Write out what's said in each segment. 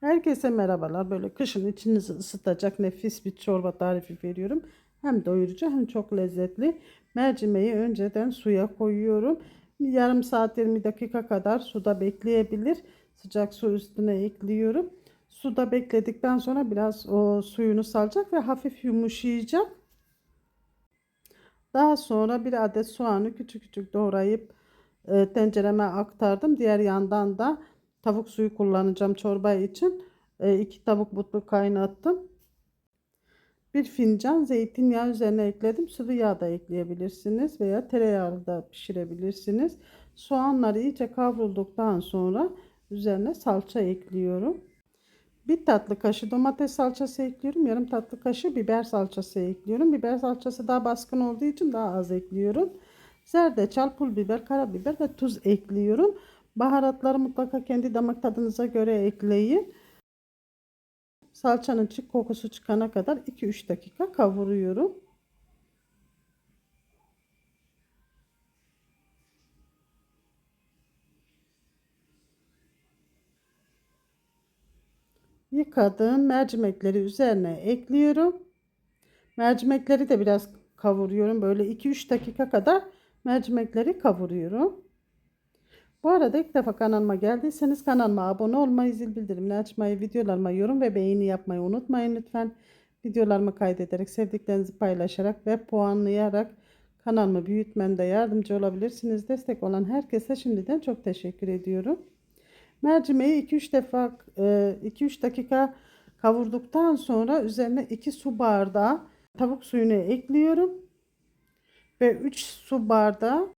Herkese merhabalar. Böyle kışın içinizi ısıtacak nefis bir çorba tarifi veriyorum. Hem doyurucu hem çok lezzetli. Mercimeği önceden suya koyuyorum. Yarım saat 20 dakika kadar suda bekleyebilir. Sıcak su üstüne ekliyorum. Suda bekledikten sonra biraz o suyunu salacak ve hafif yumuşayacak. Daha sonra bir adet soğanı küçük küçük doğrayıp e, tencereme aktardım. Diğer yandan da tavuk suyu kullanacağım çorba için. E, iki tavuk butlu kaynattım. Bir fincan zeytinyağı üzerine ekledim. Sıvı yağ da ekleyebilirsiniz veya tereyağı da pişirebilirsiniz. Soğanlar iyice kavrulduktan sonra üzerine salça ekliyorum. Bir tatlı kaşığı domates salçası ekliyorum. Yarım tatlı kaşığı biber salçası ekliyorum. Biber salçası daha baskın olduğu için daha az ekliyorum. Zerdeçal, pul biber, karabiber ve tuz ekliyorum. Baharatları mutlaka kendi damak tadınıza göre ekleyin. Salçanın çık kokusu çıkana kadar 2-3 dakika kavuruyorum. Yıkadığım mercimekleri üzerine ekliyorum. Mercimekleri de biraz kavuruyorum. Böyle 2-3 dakika kadar mercimekleri kavuruyorum. Bu arada ilk defa kanalıma geldiyseniz kanalıma abone olmayı, zil bildirimini açmayı, videolarıma yorum ve beğeni yapmayı unutmayın lütfen. Videolarımı kaydederek, sevdiklerinizi paylaşarak ve puanlayarak kanalımı büyütmemde yardımcı olabilirsiniz. Destek olan herkese şimdiden çok teşekkür ediyorum. Mercimeği 2-3 defa 2-3 dakika kavurduktan sonra üzerine 2 su bardağı tavuk suyunu ekliyorum. Ve 3 su bardağı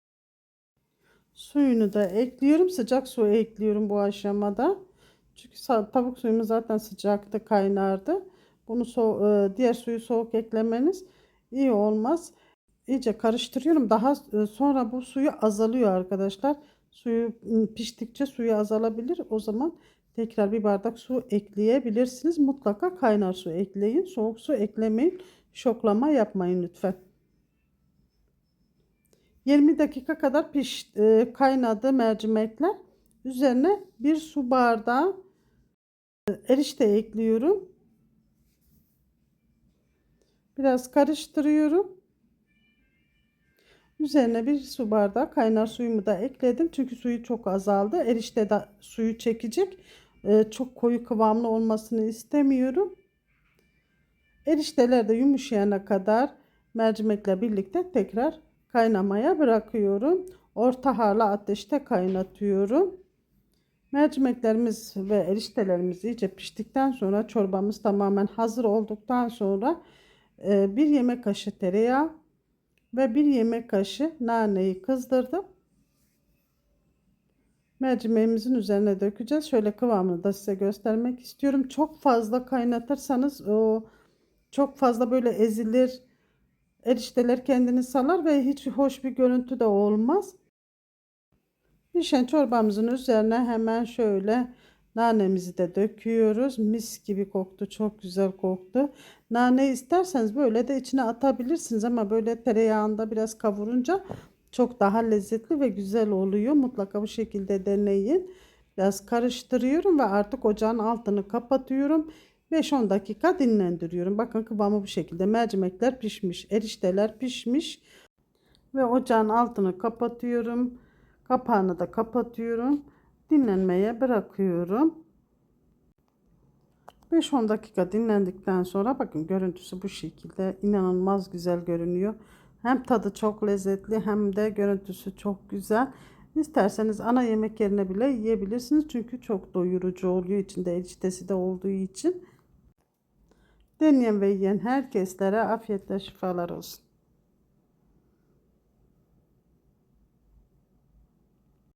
suyunu da ekliyorum. Sıcak su ekliyorum bu aşamada. Çünkü tavuk suyumuz zaten sıcaktı, kaynardı. Bunu so diğer suyu soğuk eklemeniz iyi olmaz. İyice karıştırıyorum. Daha sonra bu suyu azalıyor arkadaşlar. Suyu piştikçe suyu azalabilir. O zaman tekrar bir bardak su ekleyebilirsiniz. Mutlaka kaynar su ekleyin. Soğuk su eklemeyin. Şoklama yapmayın lütfen. 20 dakika kadar piş, e, kaynadı mercimekler. Üzerine bir su bardağı erişte ekliyorum. Biraz karıştırıyorum. Üzerine bir su bardağı kaynar suyumu da ekledim. Çünkü suyu çok azaldı. Erişte de suyu çekecek. Ee, çok koyu kıvamlı olmasını istemiyorum. Erişteler de yumuşayana kadar mercimekle birlikte tekrar kaynamaya bırakıyorum. Orta harlı ateşte kaynatıyorum. Mercimeklerimiz ve eriştelerimiz iyice piştikten sonra çorbamız tamamen hazır olduktan sonra e, bir yemek kaşığı tereyağı ve bir yemek kaşığı naneyi kızdırdım. Mercimeğimizin üzerine dökeceğiz. Şöyle kıvamını da size göstermek istiyorum. Çok fazla kaynatırsanız o çok fazla böyle ezilir. Erişteler kendini salar ve hiç hoş bir görüntü de olmaz. Pişen çorbamızın üzerine hemen şöyle nanemizi de döküyoruz. Mis gibi koktu. Çok güzel koktu. Nane isterseniz böyle de içine atabilirsiniz ama böyle tereyağında biraz kavurunca çok daha lezzetli ve güzel oluyor. Mutlaka bu şekilde deneyin. Biraz karıştırıyorum ve artık ocağın altını kapatıyorum. 5-10 dakika dinlendiriyorum. Bakın kıvamı bu şekilde. Mercimekler pişmiş, erişteler pişmiş ve ocağın altını kapatıyorum. Kapağını da kapatıyorum. Dinlenmeye bırakıyorum. 5-10 dakika dinlendikten sonra bakın görüntüsü bu şekilde inanılmaz güzel görünüyor. Hem tadı çok lezzetli hem de görüntüsü çok güzel. İsterseniz ana yemek yerine bile yiyebilirsiniz. Çünkü çok doyurucu oluyor. içinde eriştesi de olduğu için. Deneyen ve yiyen herkeslere afiyetle şifalar olsun.